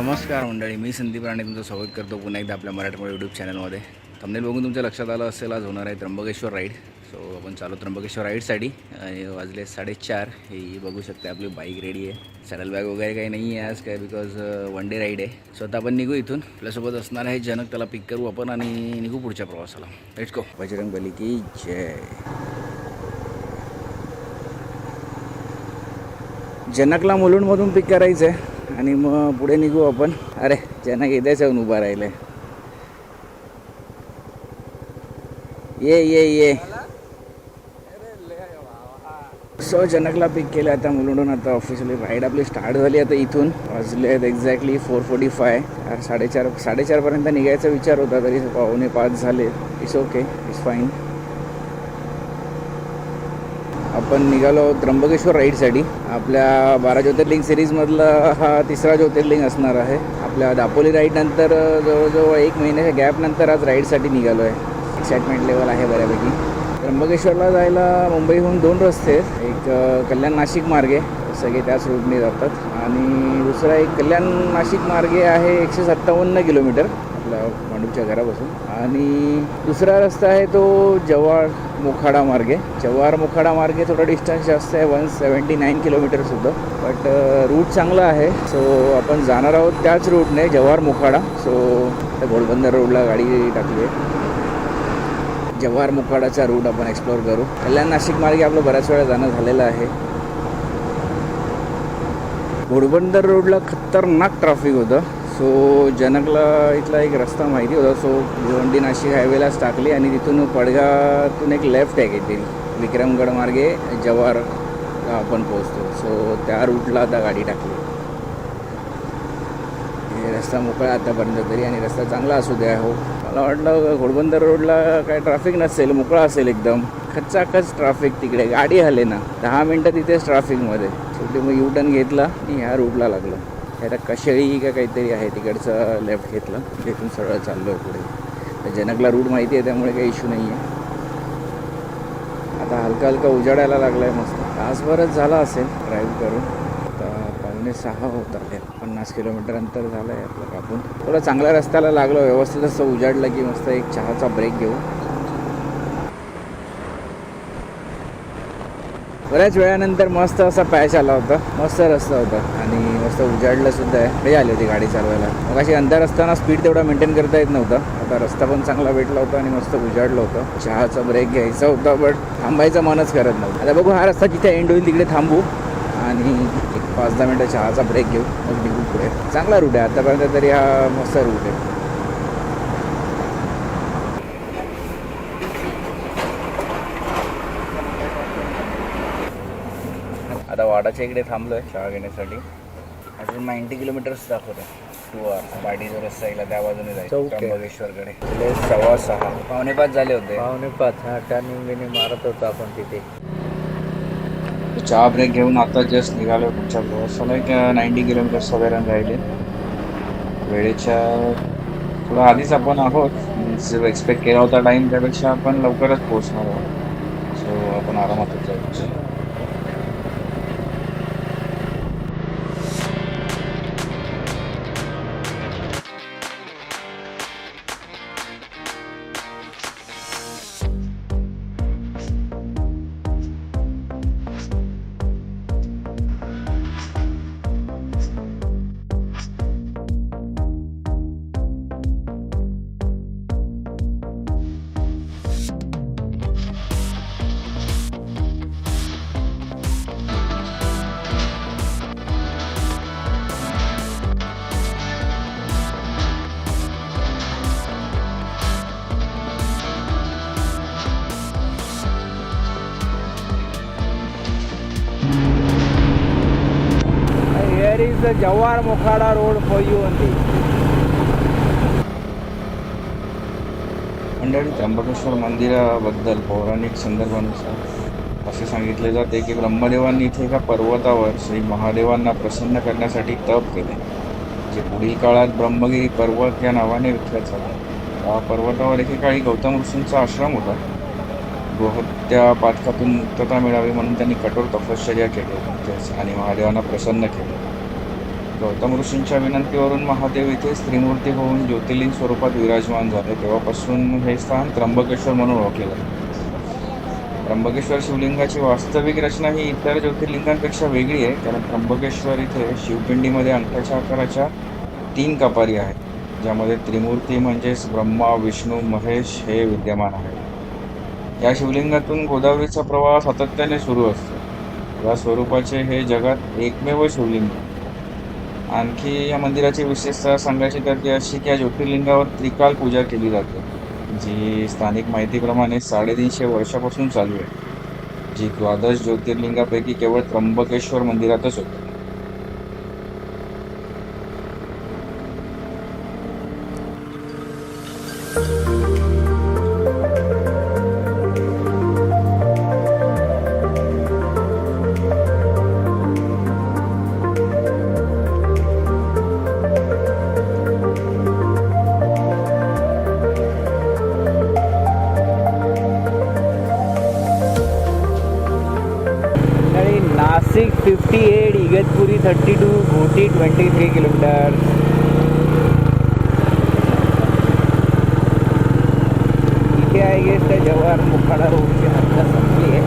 नमस्कार मंडळी मी संदीप राणे तुमचं स्वागत करतो पुन्हा एकदा आपल्या मराठमोळी यूट्यूब चॅनलमध्ये थंबनेल बघून तुमच्या लक्षात आलं असेल आज होणार आहे त्र्यंबकेश्वर राईड सो आपण चालू त्र्यंबकेश्वर राईडसाठी आणि वाजले साडेचार. ही बघू शकते आपली बाईक रेडी आहे. सॅडल बॅग वगैरे काही नाही आहे आज काय बिकॉज वन डे राईड आहे. सो आता आपण निघू इथून. आपल्यासोबत असणार आहे जनक त्याला पिक करू आपण आणि निघू पुढच्या प्रवासाला. लेट्स गो बजरंग बली की जय. जनकला मुलुंडमधून पिक करायचं आहे आणि मग पुढे निघू आपण. अरे जनक येतेच येऊन उभा राहिले ये ये ये. सो जनकला पिक केलं आता मुलुंडून. आता ऑफिशियली राईड आपली स्टार्ट झाली आता इथून. वाजले आहेत एक्झॅक्टली फोर फोर्टी फाय साडेचार साडेचारपर्यंत निघायचा विचार होता तरी पावणे पाच झाले. इट्स ओके इट्स फाईन आपण निघालो त्र्यंबकेश्वर राईडसाठी. आपल्या बारा ज्योतिर्लिंग सिरीजमधला हा तिसरा ज्योतिर्लिंग असणार आहे. आपल्या दापोली राईडनंतर जवळजवळ एक महिन्याच्या गॅपनंतर आज राईडसाठी निघालो आहे. एक्साइटमेंट लेवल आहे बऱ्यापैकी. त्र्यंबकेश्वरला जायला मुंबईहून दोन रस्ते आहेत. एक कल्याण नाशिक मार्गे सगळे त्याच रूटने जातात. आणि दुसरा एक कल्याण नाशिक मार्गे आहे एकशे सत्तावन्न किलोमीटर. आपल्या मांडूच्या घरापासून. आणि दुसरा रस्ता आहे तो जव्हार मोखाडा मार्गे. जव्हार मोखाडा मार्गे थोडा डिस्टन्स जास्त आहे. वन सेवन्टी नाईन किलोमीटरसुद्धा बट रूट चांगला आहे. सो आपण जाणार आहोत त्याच रूटने जव्हार मोखाडा. सो त्या घोडबंदर रोडला गाडी टाकली आहे. जव्हार मुखाडाचा रूट आपण एक्सप्लोअर करू. कल्याण नाशिक मार्गे आपलं बऱ्याच वेळा जाणं झालेलं आहे. घोडबंदर रोडला खतरनाक ट्रॅफिक होतं. सो जनकला इथला एक रस्ता माहिती होता. सो भिवंडी नाशिक हायवेलाच टाकली आणि तिथून पडगातून एक लेफ्ट आहे घेतील विक्रमगड मार्गे जव्हारला आपण पोहोचतो. सो त्या रूटला आता गाडी टाकली. हे रस्ता मोकळा आतापर्यंत तरी आणि रस्ता चांगला असू द्या हो मला वाटलं घोडबंदर रोडला काय ट्रॅफिक नसेल मोकळा असेल एकदम. खचाखच ट्रॅफिक तिकडे गाडी हले ना दहा मिनटं तिथेच ट्रॅफिकमध्ये शेवटी मग यू टर्न घेतला आणि ह्या रूटला लागलं. आता कशेळी का काहीतरी आहे तिकडचं लेफ्ट घेतलं. तिथून सरळ चाललो पुढे. जनकला रूट माहिती आहे त्यामुळे काही इश्यू नाही आहे आता हलका हलका उजाडायला लागला आहे मस्त. तासभरच झाला असेल ड्राईव्ह करून. आता पावणे सहा होत आले पन्नास किलोमीटर अंतर झालं आहे आपलं कापून. थोडं चांगल्या रस्त्याला लागलो. व्यवस्थित असं उजाडलं की मस्त एक चहाचा ब्रेक घेऊ. बऱ्याच वेळानंतर मस्त असा पॅच आला होता. मस्त रस्ता होता. आणि असं उजाडलं सुद्धा आहे. मजा आली होती गाडी चालवायला. मग अशी अंधार असताना स्पीड तेवढा मेंटेन करता येत नव्हता. आता रस्ता पण चांगला भेटला होता आणि मस्त उजाडलं होतं. चहाचा ब्रेक घ्यायचा होता बट थांबायचं मनच करत नव्हतं. आता बघू हा रस्ता जिथे एंड होईल तिकडे थांबू आणि एक पाच दहा मिनटं चहाचा ब्रेक घेऊ. मग निघू पुढे. चांगला रूट आहे. आतापर्यंत तरी हा मस्त रूट आहे. आता वाडाच्या इकडे थांबलोय चहा घेण्यासाठी. अजून नाईन्टी किलोमीटर्स दाखवत टू आवर गाडी जो रस्ता येईल त्या बाजूने जायचं चौक. आहे. त्र्यंबकेश्वरकडे. तिथे सव्वा सहा. पावणे पाच झाले होते. पावणे पाच. हा टर्निंग बिनिंग मारत होतो आपण तिथे. चहा ब्रेक घेऊन आता जस्ट निघालो पुढच्या प्रवासाला एक नाईन्टी किलोमीटर्स वगैरे राहिले. वेळेच्या थोडं आधीच आपण आहोत. एक्सपेक्ट केला होता टाईम त्यापेक्षा आपण लवकरच पोहोचणार आहोत. सो आपण आरामातच जाऊ. Here is the Jawhar Mokhada road for you मंडळी त्र्यंबकेश्वर मंदिराबद्दल पौराणिक संदर्भानुसार असे सांगितले जाते की ब्रह्मदेवांनी इथे एका पर्वतावर श्री महादेवांना प्रसन्न करण्यासाठी तप केले जे पुढील काळात ब्रह्मगिरी पर्वत या नावाने विख्यात झाला. त्या पर्वतावर एकेकाळी गौतम ऋषींचा आश्रम होता. गोहत्या पातकातून मुक्तता मिळावी म्हणून त्यांनी कठोर तपश्चर्या केली आणि महादेवांना प्रसन्न केले. गौतम ऋषींच्या विनंतीवरून महादेव इथे स्त्रीमूर्ती होऊन ज्योतिर्लिंग स्वरूपात विराजमान झाले. तेव्हापासून हे स्थान त्र्यंबकेश्वर म्हणून ओळखले जाते. त्र्यंबकेश्वर शिवलिंगाची वास्तविक रचना ही इतर ज्योतिर्लिंगांपेक्षा वेगळी आहे. कारण त्र्यंबकेश्वर इथे शिवपिंडीमध्ये अंगठ्याच्या आकाराच्या तीन कपारी आहेत. ज्यामध्ये त्रिमूर्ती म्हणजेच ब्रह्मा विष्णू महेश हे विद्यमान आहेत. या शिवलिंगातून गोदावरीचा प्रवाह सातत्याने सुरू असतो. या स्वरूपाचे हे जगात एकमेव शिवलिंग आहे. आणखी या मंदिराची विशेषता सांगायची तर ती अशी की या ज्योतिर्लिंगावर त्रिकाल पूजा केली जाते जी स्थानिक माहितीप्रमाणे साडेतीनशे वर्षापासून चालू आहे. जी द्वादश ज्योतिर्लिंगापैकी केवळ त्र्यंबकेश्वर मंदिरातच होते. ट्वेंटी थ्री किलोमीटर इथे आहे गेस त्या जवाहर मुखाडा रोडची हत्या संपली आहे.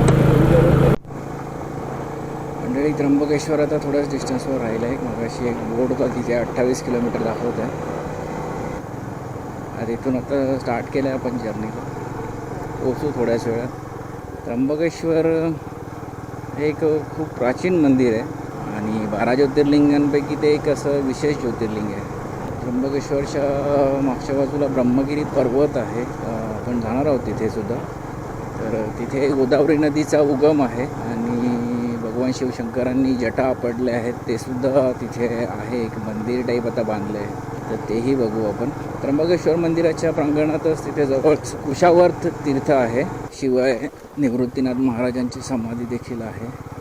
मंडळी त्र्यंबकेश्वर आता थोड्याच डिस्टन्सवर राहिलं आहे. मगाशी एक बोर्ड होता तिथे अठ्ठावीस किलोमीटर दाखवत आहे आणि इथून आता स्टार्ट केलं आहे आपण जर्नीला पोचू थोड्याच वेळात. त्र्यंबकेश्वर हे एक खूप प्राचीन मंदिर आहे. आणि बारा ज्योतिर्लिंगांपैकी ते एक असं विशेष ज्योतिर्लिंग आहे. त्र्यंबकेश्वरच्या मागच्या बाजूला ब्रह्मगिरी पर्वत आहे. आपण जाणार आहोत तिथेसुद्धा तर तिथे गोदावरी नदीचा उगम आहे आणि भगवान शिवशंकरांनी जटा पडले आहेत ते सुद्धा तिथे आहे. एक मंदिर टाईप आता बांधलं आहे. तर तेही बघू आपण. त्र्यंबकेश्वर मंदिराच्या प्रांगणातच तिथे जवळच कुशावर्थ तीर्थ आहे. शिवाय निवृत्तीनाथ महाराजांची समाधी देखील आहे.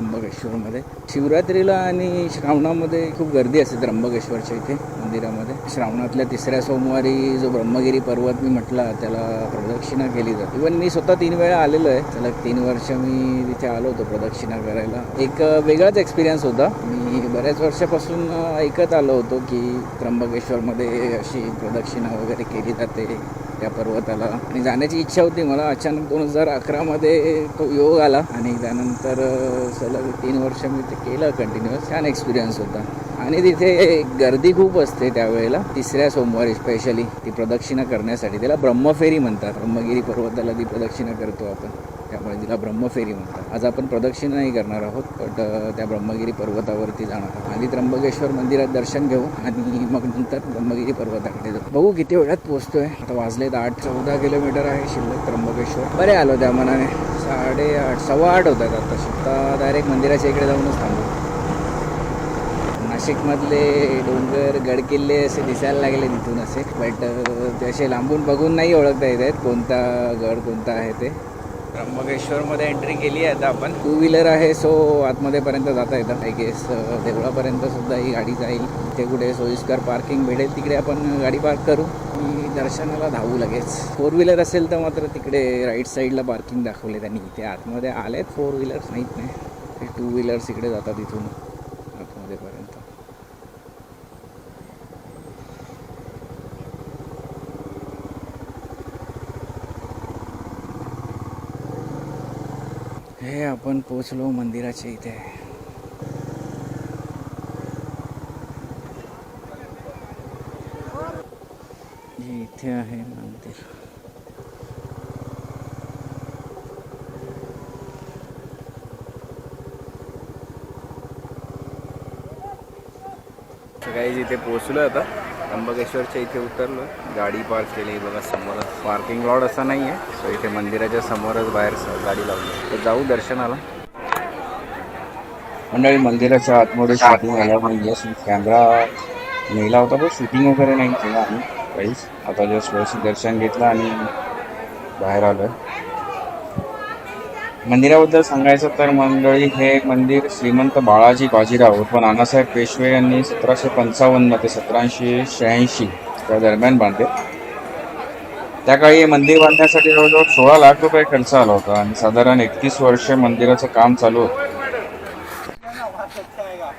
त्र्यंबकेश्वरमध्ये. शिवरात्रीला आणि श्रावणामध्ये खूप गर्दी असते त्र्यंबकेश्वरच्या इथे मंदिरामध्ये. श्रावणातल्या तिसऱ्या सोमवारी जो ब्रह्मगिरी पर्वत मी म्हटला त्याला प्रदक्षिणा केली जाते. इवन मी स्वतः तीन वेळा आलेलो आहे. त्याला तीन वर्ष मी तिथे आलो होतो प्रदक्षिणा करायला. एक वेगळाच एक्सपिरियन्स होता. मी बऱ्याच वर्षापासून ऐकत आलो होतो की त्र्यंबकेश्वरमध्ये अशी प्रदक्षिणा वगैरे केली जाते. त्या पर्वताला. आणि जाण्याची इच्छा होती मला. अचानक दोन हजार अकरामध्ये तो योग आला. आणि त्यानंतर सलग तीन वर्ष मी ते केलं कंटिन्युअस छान एक्सपिरियन्स होता. आणि तिथे गर्दी खूप असते त्यावेळेला. तिसऱ्या सोमवारी स्पेशली ती प्रदक्षिणा करण्यासाठी. त्याला ब्रह्मफेरी म्हणतात. ब्रह्मगिरी पर्वताला ती प्रदक्षिणा करतो आपण. त्यामुळे तिला ब्रह्मफेरी म्हणतात. आज आपण प्रदक्षिणा नाही करणार आहोत बट त्या ब्रह्मगिरी पर्वतावरती जाणार आहोत. आधी त्र्यंबकेश्वर मंदिरात दर्शन घेऊ आणि मग नंतर ब्रह्मगिरी पर्वताकडे जाऊ. बघू किती वेळात पोहोचतोय. आता वाजलेत आठ चौदा किलोमीटर आहे शिल्लक त्र्यंबकेश्वर. बरे आलो त्या मनाने. साडेआठ सव्वा आठ होतात आता. आता डायरेक्ट मंदिराच्या इकडे जाऊनच थांबू. नाशिकमधले डोंगर गडकिल्ले असे दिसायला लागले तिथून असे. बट ते असे लांबून बघून नाही ओळखता येत आहेत कोणता गड कोणता आहे ते. त्र्यंबकेश्वरमध्ये एंट्री केली आहे आता आपण. टू व्हीलर आहे सो आतमध्येपर्यंत जाता येतं. आय गेस देवळापर्यंत सुद्धा ही गाडी जाईल. ते कुठे सोयीस्कर पार्किंग भेटेल तिकडे आपण गाडी पार्क करू. आणि दर्शनाला धावू लगेच. फोर व्हीलर असेल तर मात्र तिकडे राईट साईडला पार्किंग दाखवले त्यांनी. इथे आतमध्ये आलेत फोर व्हीलर्स माहीत नाही. ते टू व्हीलर्स इकडे जातात इथून आतमध्येपर्यंत. हे आपण पोचलो मंदिराच्या इथे. इथे आहे मंदिर. काही इथे पोचलो आता. त्र्यंबकेश्वरच्या इथे उतरलो. गाडी पार्क केली. बघा समोर पार्किंग लॉट असा नाही आहे सो इथे मंदिराच्या समोरच बाहेर गाडी लावली. तर जाऊ दर्शनाला. मंडळी मंदिराच्या आतमध्ये शॉपिंग आल्या म्हणजे कॅमेरा नेला होता पण शूटिंग वगैरे नाही केलं आम्ही. काहीच आता जस्ट व्यवस्थित दर्शन घेतलं आणि बाहेर आलं मंदिराबद्दल सांगायचं तर मंडळी हे मंदिर श्रीमंत बाळाजी बाजीराव व नानासाहेब पेशवे यांनी सतराशे पंचावन्न ते सतराशे शहाऐंशी त्या दरम्यान बांधले. त्या काळी हे मंदिर बांधण्यासाठी जवळजवळ सोळा लाख रुपये खर्च आला होता आणि साधारण एकतीस वर्ष मंदिराचं काम चालू होतं.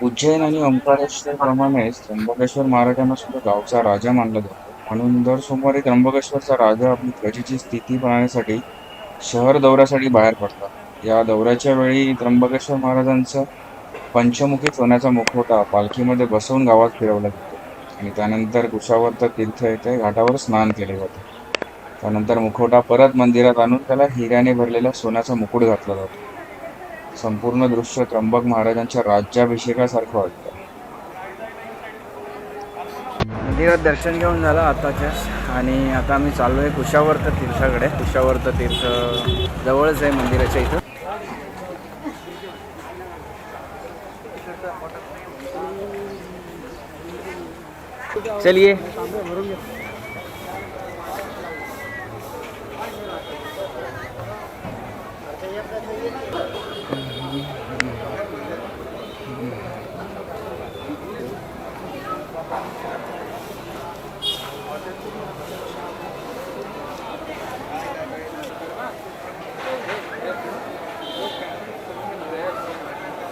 उज्जैन आणि ओंकारेश्वरप्रमाणेच त्र्यंबकेश्वर महाराजांना सुद्धा गावचा राजा मानला जातो. म्हणून दर सोमवारी त्र्यंबकेश्वरचा राजा आपली प्रजेची स्थिती पाहण्यासाठी शहर दौऱ्यासाठी बाहेर पडतात. या दौऱ्याच्या वेळी त्र्यंबकेश्वर महाराजांचा पंचमुखी सोन्याचा मुखवटा पालखीमध्ये बसवून गावात फिरवला जातो. आणि त्यानंतर कुशावर्त तीर्थ येथे घाटावर स्नान केले जाते. त्यानंतर मुखवटा परत मंदिरात आणून त्याला हिऱ्याने भरलेला सोन्याचा मुकुट घातला जातो. संपूर्ण दृश्य त्र्यंबक महाराजांच्या राज्याभिषेकासारखं वाटतं. मंदिरात दर्शन घेऊन झालं आताच्या. आणि आता आम्ही चाललो आहे कुशावर्त तीर्थाकडे. कुशावर्त तीर्थ जवळच आहे मंदिराच्या इथं. चलिए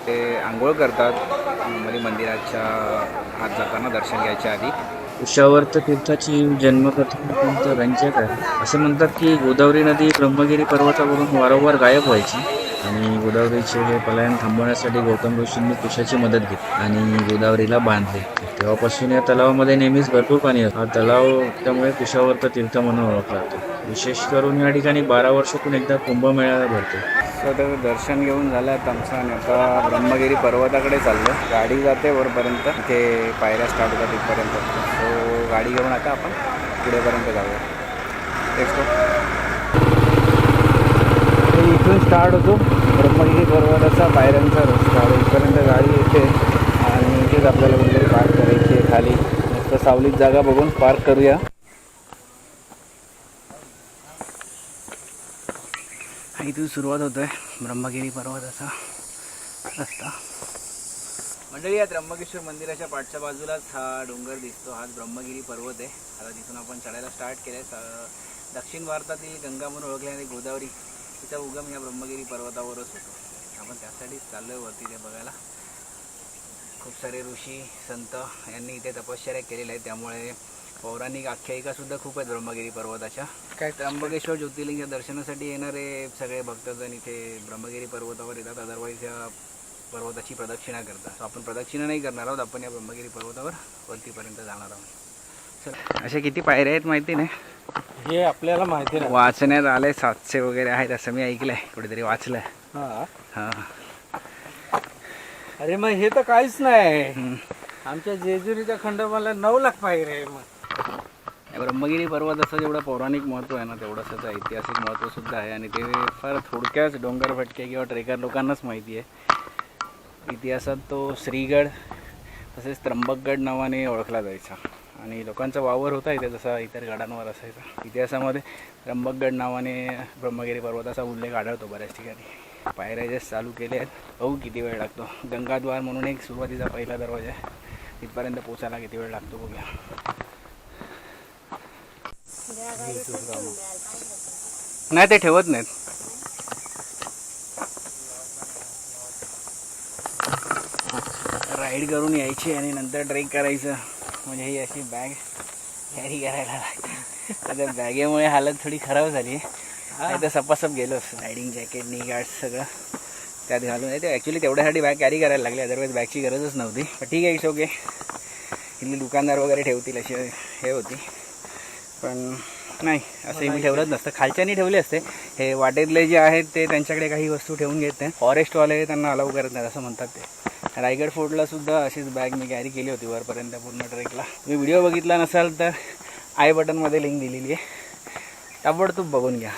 ते आंघोळ करतात. नॉर्मली मंदिराच्या आत जाताना दर्शन घ्यायच्या आधी. कुशावर्त तीर्थाची जन्मकथा अत्यंत रंजक आहे. असे म्हणतात की गोदावरी नदी ब्रह्मगिरी पर्वतावरून वारंवार गायब व्हायची आणि गोदावरीचे हे पलायन थांबवण्यासाठी गौतम ऋषींनी कुशाची मदत घेतली आणि गोदावरीला बांधले. तेव्हापासून या तलावामध्ये नेहमीच भरपूर पाणी असतं. हा तलाव त्यामुळे कुशावर्त तीर्थ म्हणून ओळखला जातो. विशेष करून या ठिकाणी बारा वर्षातून एकदा कुंभमेळा भरतो. सो तर दर्शन घेऊन झालं आहे आमचं आणि आता ब्रह्मगिरी पर्वताकडे चाललो गाडी जाते वरपर्यंत इथे पायऱ्या स्टार्ट होतात तिथपर्यंत सो गाडी घेऊन आता आपण पुढेपर्यंत जाऊया. तर इथून स्टार्ट होतो. ब्रह्मगिरी पर्वताचा पायऱ्यांचा रस्ता इथपर्यंत गाडी येते आणि इथेच आपल्याला कुठेतरी पार्क करायची आहे खाली. मस्त सावलीत जागा बघून पार्क करूया. इथून सुरुवात होतोय. ब्रह्मगिरी पर्वताचा रस्ता. मंडळी या त्र्यंबकेश्वर मंदिराच्या पाठच्या बाजूलाच हा डोंगर दिसतो. हाच ब्रह्मगिरी पर्वत आहे. आता तिथून आपण चढायला स्टार्ट केलंय. दक्षिण भारतातील गंगा म्हणून ओळखल्याने गोदावरी तिचा उगम या ब्रह्मगिरी पर्वतावरच होतो. आपण त्यासाठीच चाललोय वरती ते बघायला. खूप सारे ऋषी संत यांनी इथे तपश्चर्या केलेल्या आहेत. त्यामुळे पौराणिक आख्यायिका सुद्धा खूप आहेत ब्रह्मगिरी पर्वताच्या. काय? त्र्यंबकेश्वर ज्योतिर्लिंगच्या दर्शनासाठी येणारे सगळे भक्तजण इथे ब्रह्मगिरी पर्वतावर येतात. अदरवाईज या पर्वताची प्रदक्षिणा करतात. आपण प्रदक्षिणा नाही करणार आहोत. आपण या ब्रह्मगिरी पर्वतावर वरतीपर्यंत जाणार आहोत. चल अशा किती पायऱ्या आहेत माहिती नाही? हे आपल्याला माहिती नाही. वाचण्यात आले सातशे वगैरे आहेत असं मी ऐकलंय. कुठेतरी वाचलंय. हा. हां. अरे मग हे तर काहीच नाही. आमच्या जेजुरीच्या खंडोबाला नऊ लाख पायरे आहे मग. ब्रह्मगिरी पर्वताचं जेवढं पौराणिक महत्त्व आहे ना तेवढं त्याचं ऐतिहासिक महत्त्वसुद्धा आहे. आणि ते फार थोडक्याच डोंगर फटके किंवा ट्रेकर लोकांनाच माहिती आहे. इतिहासात तो श्रीगड तसेच त्र्यंबकगड नावाने ओळखला जायचा. आणि लोकांचा वावर होता इथे जसा इतर गडांवर असायचा. इतिहासामध्ये त्र्यंबकगड नावाने ब्रह्मगिरी पर्वताचा उल्लेख आढळतो बऱ्याच ठिकाणी. पायऱ्या जे चालू केले आहेत. बघू किती वेळ लागतो. गंगाद्वार म्हणून एक सुरुवातीचा पहिला दरवाजा आहे. तिथपर्यंत पोचायला किती वेळ लागतो बघूया. नाही ते ठेवत नाहीत. राईड करून यायची आणि नंतर ट्रेक करायचं. म्हणजे ही अशी बॅग कॅरी करायला लागते. आता बॅगेमुळे हालत थोडी खराब झाली. नाही तर सपासप गेलो. रायडिंग जॅकेट नी गार्ड्स सगळं. त्यात घालून. ते ॲक्च्युली तेवढ्यासाठी बॅग कॅरी करायला लागली. अदरवाईज बॅगची गरजच नव्हती. पण ठीक आहे इट्स ओके इथले दुकानदार वगैरे ठेवतील अशी हे होती. पण नाही असंही मी ठेवलंच नसतं. खालच्यानी ठेवले असते. हे वाटेतले जे आहेत ते त्यांच्याकडे काही वस्तू ठेवून घेत नाही. फॉरेस्टवाले त्यांना अलाव करत नाहीत असं म्हणतात ते. रायगड फोर्टला सुद्धा अशीच बॅग मी कॅरी केली होती वरपर्यंत पूर्ण ट्रेकला. तुम्ही व्हिडिओ बघितला नसाल तर आय बटनमध्ये लिंक दिलेली आहे. ताबडतोब बघून घ्या.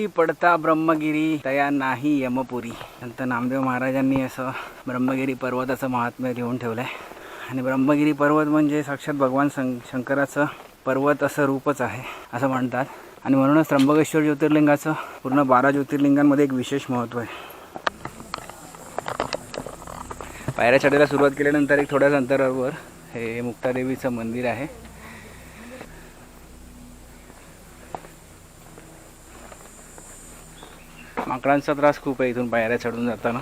टी पडता ब्रह्मगिरी तया नाही यमपुरी. संत नामदेव महाराजांनी असं ब्रह्मगिरी पर्वताचं महात्म्य लिहून ठेवलं आहे आणि ब्रह्मगिरी पर्वत म्हणजे साक्षात भगवान शं शंकराचं पर्वत असं रूपच आहे असं म्हणतात. आणि म्हणूनच त्र्यंबकेश्वर ज्योतिर्लिंगाचं पूर्ण बारा ज्योतिर्लिंगांमध्ये एक विशेष महत्त्व आहे. पायऱ्या चढायला सुरुवात केल्यानंतर एक थोड्याच अंतरावर हे मुक्तादेवीचं मंदिर आहे. माकडांचा त्रास खूप आहे इथून पायऱ्या चढून जाताना.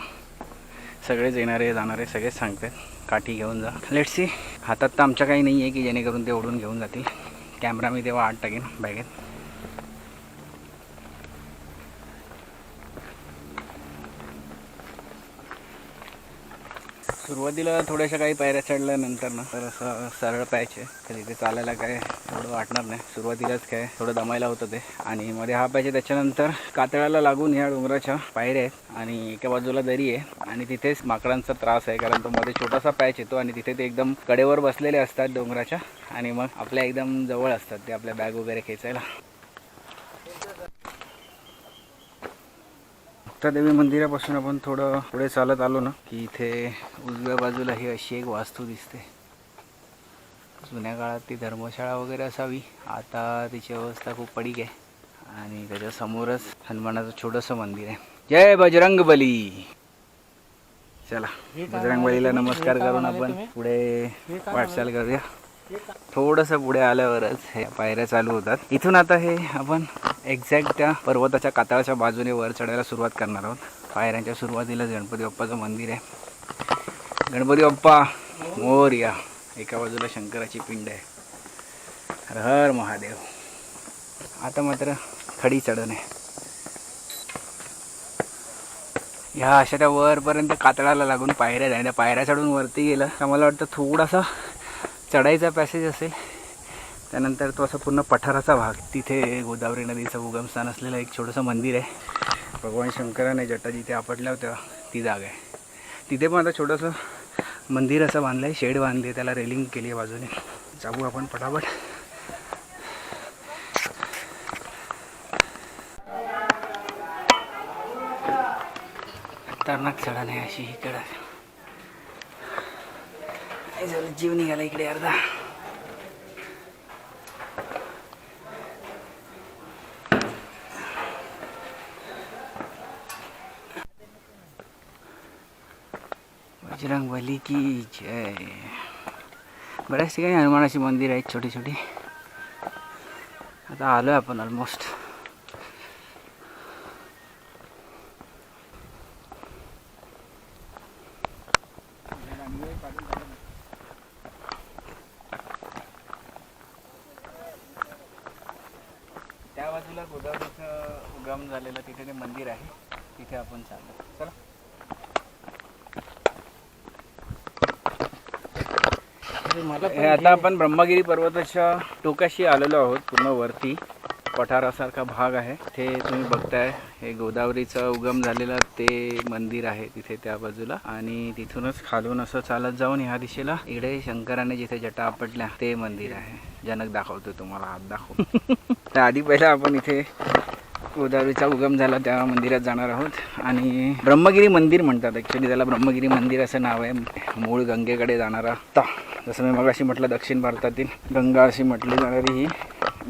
सगळेच येणारे जाणारे सगळेच सांगतात काठी घेऊन जा. लेट्स सी हातात तर आमच्या काही नाही आहे की जेणेकरून ते ओढून घेऊन जातील. कॅमेरा मी तेव्हा आठ टाकेन बॅगेत. सुरुवातीला थोड्याशा काही पायऱ्या चढल्यानंतर ना तर असं सरळ पॅच आहे तर इथे चालायला काय एवढं वाटणार नाही. सुरुवातीलाच काय थोडं दमायला होतं ते. आणि मध्ये हा पॅच आहे त्याच्यानंतर कातळाला लागून ह्या डोंगराच्या पायऱ्या आहेत आणि एका बाजूला दरी आहे. आणि तिथेच माकडांचा त्रास आहे कारण तो मध्ये छोटासा पॅच येतो आणि तिथे ते एकदम कडेवर बसलेले असतात डोंगराच्या. आणि मग आपल्या एकदम जवळ असतात ते आपल्या बॅग वगैरे खेचायला. मुक्तादेवी मंदिरापासून आपण थोडं पुढे चालत आलो ना की इथे उजव्या बाजूला ही अशी एक वास्तू दिसते. जुन्या काळात ती धर्मशाळा वगैरे असावी आता तिची अवस्था खूप पडीक आहे आणि त्याच्या समोरच हनुमानाचं छोटंसं मंदिर आहे. जय बजरंग बली चला बजरंग बलीला नमस्कार करून आपण पुढे वाटचाल करूया. थोडंसं पुढे आल्यावरच हे पायऱ्या चालू होतात. इथून आता हे आपण एक्झॅक्ट त्या पर्वताच्या कातळाच्या बाजूने वर चढायला सुरुवात करणार आहोत. पायऱ्यांच्या सुरुवातीला गणपती बाप्पाचं मंदिर आहे. गणपती बाप्पा मोर्या एका बाजूला शंकराची पिंड आहे. हर हर महादेव. आता मात्र खडी चढण आहे. ह्या अशा त्या वरपर्यंत कातळाला लागून पायऱ्या जाण्या पायऱ्या चढून वरती गेलं तर मला वाटतं थोडासा चढाईचा पॅसेज असेल. त्यानंतर तो असा पूर्ण पठाराचा भाग. तिथे गोदावरी नदीचं उगमस्थान असलेलं एक छोटंसं मंदिर आहे. भगवान शंकराने जटा जिथे आपटल्या होत्या. ती जागा आहे. तिथे पण आता छोटंसं मंदिर असं बांधलं आहे शेड बांधली आहे त्याला रेलिंग केली आहे बाजूने. जाऊ आपण पटापट. खतरनाक चढण आहे अशी ही काय झालं जीव निघाला इकडे अर्धा बजरंगबली की जय बऱ्याच ठिकाणी हनुमानाची मंदिर आहेत छोटी छोटी आता आलो आपण ऑलमोस्ट त्या बाजूला झालेलं तिथे ते मंदिर आहे तिथे आपण चाललो. चला. हे आता आपण ब्रह्मगिरी पर्वताच्या टोकाशी आलेलो आहोत पूर्ण वरती. पठारासारखा भाग आहे. ते तुम्ही बघताय हे गोदावरीचं उगम झालेलं ते मंदिर आहे तिथे त्या बाजूला. आणि तिथूनच खालून असं चालत जाऊन ह्या दिशेला इकडे शंकराने जिथे जटा आपटल्या ते मंदिर आहे. जनक दाखवतो तुम्हाला हात दाखव. तर आधी पहिला आपण इथे गोदावरीचा उगम झाला त्या मंदिरात जाणार आहोत. आणि ब्रह्मगिरी मंदिर म्हणतात ॲक्च्युली त्याला ब्रह्मगिरी मंदिर असं नाव आहे मूळ गंगेकडे जाणारा ता जसं मी मगाशी म्हटलं दक्षिण भारतातील गंगा अशी म्हटली जाणारी ही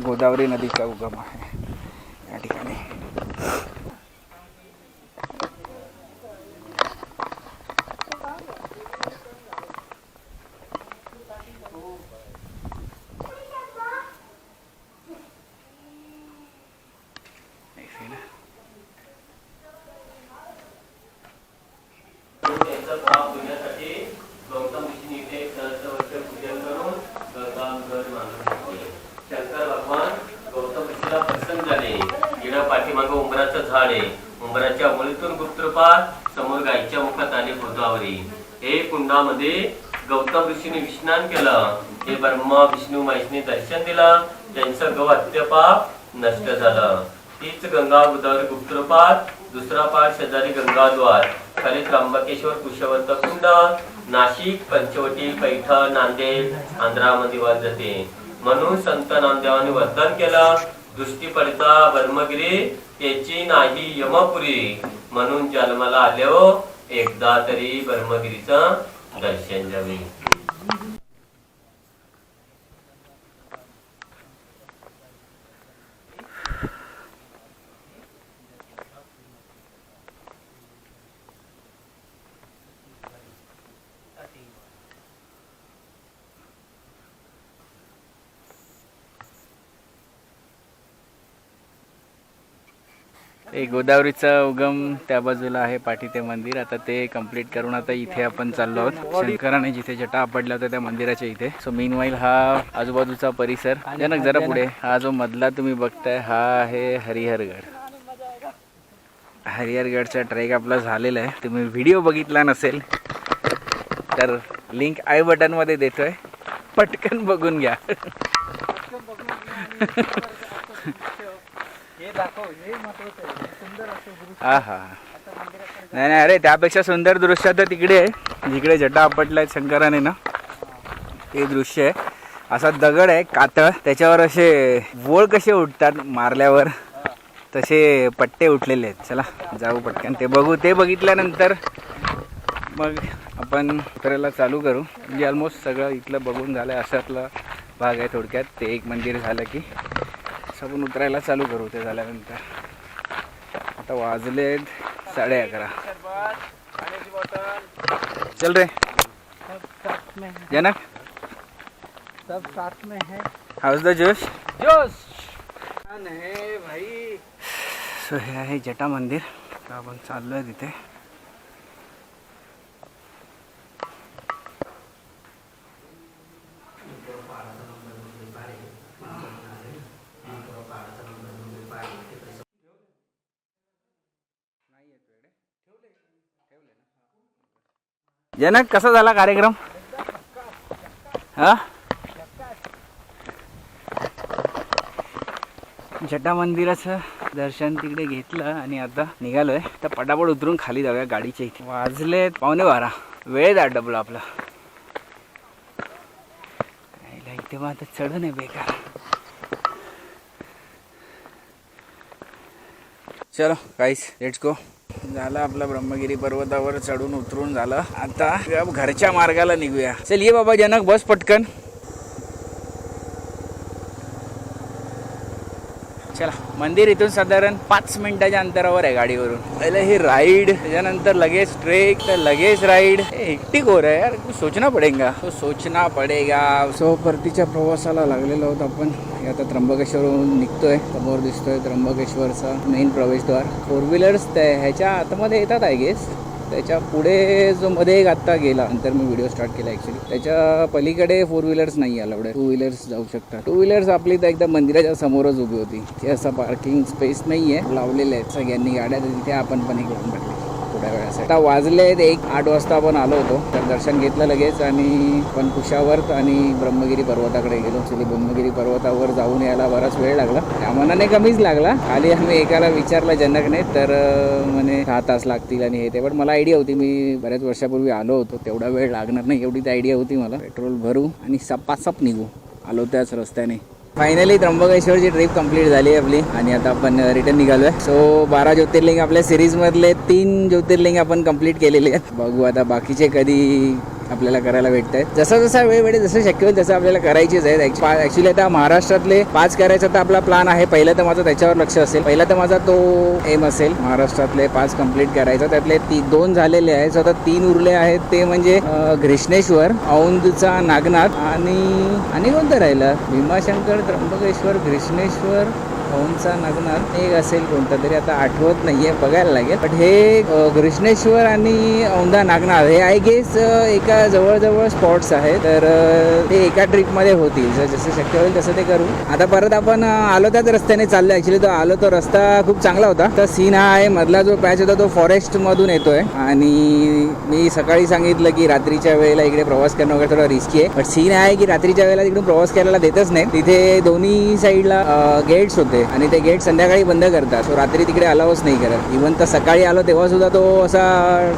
गोदावरी नदीचा उगम आहे. या ठिकाणी एक second. त्यांचा पाप धुण्यासाठी गौतम ऋषीने इथे सहस्र वर्ष पूजन करून गंगाघर बांधून घेतले शंकर भगवान गौतम ऋषीला प्रसन्न झाले इकडं पाठीमागं उंबराचं झाड आहे उंबराच्या मुळीतून गुप्तरूपात समोर गायीच्या मुखात आले गोदावरी हे कुंडामध्ये गौतम ऋषीने विस्नान केलं. हे ब्रह्मा विष्णू महेशने दर्शन दिलं. त्यांचं गव पाप नष्ट झालं. तीच गंगा उदर गुप्तपात दुसरा पाठ शेजारी गंगाद्वार. खाली त्र्यंबकेश्वर कुशवंत कुंड नाशिक पंचवटी पैठण नांदेड आंध्रामध्ये वाजते म्हणून संत नामदेवाने वर्तन केलं. दृष्टी पडता ब्रह्मगिरी त्याची नाही यमपुरी. म्हणून जन्माला आलो एकदा तरी ब्रह्मगिरीचं दर्शन द्यावे हे गोदावरीचा उगम त्या बाजूला आहे पाठी ते मंदिर. आता ते कंप्लीट करून आता इथे आपण चाललो आहोत. शंकराने जिथे जटा पडला होता त्या मंदिराच्या इथे. सो मीन वाईल हा आजूबाजूचा परिसर. जनक जरा पुढे. हा जो मधला तुम्ही बघताय हा आहे हरिहरगड. हरिहरगडचा ट्रेक आपला झालेला आहे. तुम्ही व्हिडिओ बघितला नसेल तर लिंक आय बटनमध्ये देतोय. पटकन बघून घ्या. हा हा नाही नाही अरे त्यापेक्षा सुंदर दृश्य तर तिकडे आहे. जिकडे जटा आपटलाय शंकराने ना ते दृश्य आहे. असा दगड आहे कातळ. त्याच्यावर असे वोळ कसे उठतात मारल्यावर तसे पट्टे उठलेले आहेत. चला जाऊ पटकन. ते बघू ते बघितल्यानंतर मग आपण करायला चालू करू. म्हणजे ऑलमोस्ट सगळं इथलं बघून झालं आहे अशातला भाग आहे थोडक्यात. ते एक मंदिर झालं की आपण उतरायला चालू करू ते झाल्यानंतर. आता वाजले साडे अकरा. चल रे. जनक सब साथ में है हाऊस द जोश. जोश है भाई. सो हे आहे जटा मंदिर. आपण चाललो आहे तिथे. जनक कसा झाला कार्यक्रम? हा? जटा मंदिराचं दर्शन तिकडे घेतलं आणि आता निघालोय. तर पटापट उतरून खाली जाऊया गाडीच्या इथे. वाजले पावणे बारा. वेळ डबल आपला. इथे मग आता चढ नाही बेकार. चलो काहीच लेट्स गो झालं आपला ब्रह्मगिरी पर्वतावर चढून उतरून झालं. आता घरच्या मार्गाला निघूया. चल ये बाबा जनक बस पटकन चला मंदिर इथून साधारण पाच मिनिटाच्या अंतरावर आहे गाडीवरून. पहिले ही राईड त्याच्यानंतर लगेच ट्रेक तर लगेच राईड एकटी कोर आहे यार सोचना पडेगा. तो सोचना पडेगा. सो परतीच्या प्रवासाला लागलेलो आहोत आपण. आता त्र्यंबकेश्वरहून निघतोय. समोर दिसतोय त्र्यंबकेश्वरचा मेन प्रवेशद्वार. फोर व्हीलर्स ह्याच्या आतमध्ये येतात आय गेस त्याच्या पुढे जो मध्ये एक आत्ता गेला नंतर मी व्हिडिओ स्टार्ट केला ॲक्च्युली त्याच्या पलीकडे फोर व्हीलर्स नाही अलाउड आहे टू व्हीलर्स जाऊ शकतात. टू व्हीलर्स आपली तर एकदम मंदिराच्या समोरच उभी होती. ते असं पार्किंग स्पेस नाही आहे लावलेले आहेत. सगळ्यांनी गाड्या तिथे आपण पण एक लावून टाकली. थोड्या वेळासाठी आता वाजले आहेत एक आठ वाजता आपण आलो होतो. तर दर्शन घेतलं लगेच आणि पण कुशावर्त आणि ब्रह्मगिरी पर्वताकडे गेलो. ॲक्च्युली ब्रह्मगिरी पर्वतावर जाऊन यायला बराच वेळ लागला. त्या मनाने कमीच लागला. खाली आम्ही एकाला विचारलं जनकने तर म्हणे सहा तास लागतील आणि हे ते. पण मला आयडिया होती मी बऱ्याच वर्षापूर्वी आलो होतो. तेवढा वेळ लागणार नाही एवढी तर आयडिया होती मला. पेट्रोल भरू आणि सपासप निघू. आलो त्याच रस्त्याने. फायनली त्र्यंबकेश्वरची ट्रिप कंप्लीट झाली आहे आपली. आणि आता आपण रिटर्न निघालोय. सो बारा ज्योतिर्लिंग आपल्या सिरीज मधले तीन ज्योतिर्लिंग आपण कंप्लीट केलेले आहेत. बघू आता बाकीचे कधी आपल्याला करायला भेटत आहेत जसा जसा वेळ भेटेल जसं शक्य होईल तसं आपल्याला करायचीच आहेत. ऍक्च्युली आता महाराष्ट्रातले पाच करायचा तर आपला प्लॅन आहे. पहिलं तर माझं त्याच्यावर लक्ष असेल. पहिला तर माझा तो एम असेल. महाराष्ट्रातले पाच कंप्लीट करायचा. त्यातले ती दोन झालेले आहेत. स्वतः आता तीन उरले आहेत. ते म्हणजे घृष्णेश्वर औंधचा नागनाथ आणि आणि कोणतं राहिलं? भीमाशंकर त्र्यंबकेश्वर घृष्णेश्वर औंधचा नागनाथ एक असेल कोणतं तरी आता आठवत नाहीये बघायला लागेल. बट हे घृष्णेश्वर आणि औंधा नागनाथ हे आय गेस एका जवळजवळ स्पॉट्स आहेत. तर ते एका ट्रिपमध्ये होतील. जर जसं शक्य होईल तसं ते करू. आता परत आपण आलो त्याच रस्त्याने चाललो ॲक्च्युली तो आलो तो रस्ता खूप चांगला होता. तर सीन हा आहे मधला जो पॅच होता तो फॉरेस्ट मधून येतोय. आणि मी सकाळी सांगितलं की रात्रीच्या वेळेला इकडे प्रवास करणं वगैरे थोडा रिस्की आहे. बट सीन आहे की रात्रीच्या वेळेला तिकडून प्रवास करायला देतच नाही तिथे दोन्ही साईडला गेट्स होते. आणि ते गेट संध्याकाळी बंद करतात. सो रात्री तिकडे अलावच नाही करत. इव्हन तर सकाळी आलो तेव्हा सुद्धा तो असा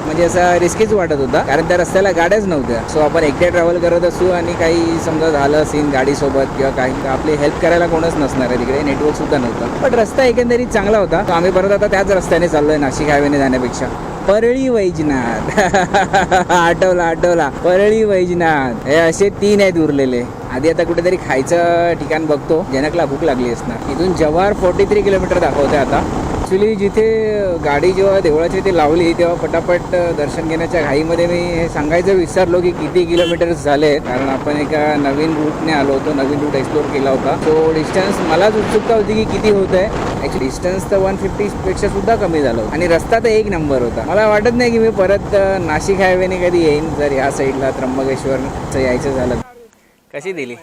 म्हणजे असा रिस्कीच वाटत होता. कारण त्या रस्त्याला गाड्याच नव्हत्या. सो आपण एकटे ट्रॅव्हल करत असू आणि काही समजा झालं सीन गाडीसोबत किंवा काही आपली हेल्प करायला कोणच नसणार आहे तिकडे. नेटवर्क सुद्धा नव्हतं. पण रस्ता एकंदरीत चांगला होता. आम्ही परत आता त्याच रस्त्याने चाललोय नाशिक हायवेने जाण्यापेक्षा. परळी वैजनाथ. आठवला आठवला. परळी वैजनाथ. हे असे तीन आहेत उरलेले. आधी आता कुठेतरी खायचं ठिकाण बघतो. जनकला भूक लागली असणार. इथून जव्हार फोर्टी थ्री किलोमीटर दाखवते आता. ॲक्च्युली जिथे गाडी जेव्हा देवळाची ते लावली तेव्हा पटापट दर्शन घेण्याच्या घाईमध्ये मी हे सांगायचं विसरलो की किती किलोमीटर्स झाले कारण आपण एका नवीन रूटने आलो होतो नवीन रूट एक्सप्लोर केला होता. तो डिस्टन्स मलाच उत्सुकता होती की किती होत आहे ॲक्च्युली डिस्टन्स तर वन फिफ्टीपेक्षा सुद्धा कमी झालं आणि रस्ता तर एक नंबर होता. मला वाटत नाही की मी परत नाशिक हायवेने कधी येईन जर या साईडला त्र्यंबकेश्वरचं यायचं झालं कशी दिली?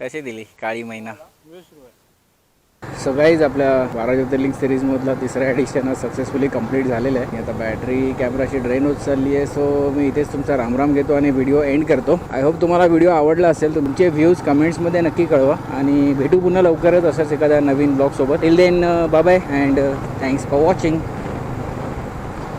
कशी दिली? काळी मैना सो गाईज आपल्या बारा ज्योतिर्लिंग सिरीजमधला तिसरा एडिशन सक्सेसफुली कंप्लीट झालेलं आहे. आता बॅटरी कॅमेराची ड्रेन होत चालली आहे सो मी इथेच तुमचा रामराम घेतो आणि व्हिडिओ एंड करतो. आय होप तुम्हाला व्हिडिओ आवडला असेल तुमचे व्ह्यूज कमेंट्समध्ये नक्की कळवा. आणि भेटू पुन्हा लवकरच असंच एखाद्या नवीन ब्लॉगसोबत till then bye and thanks for watching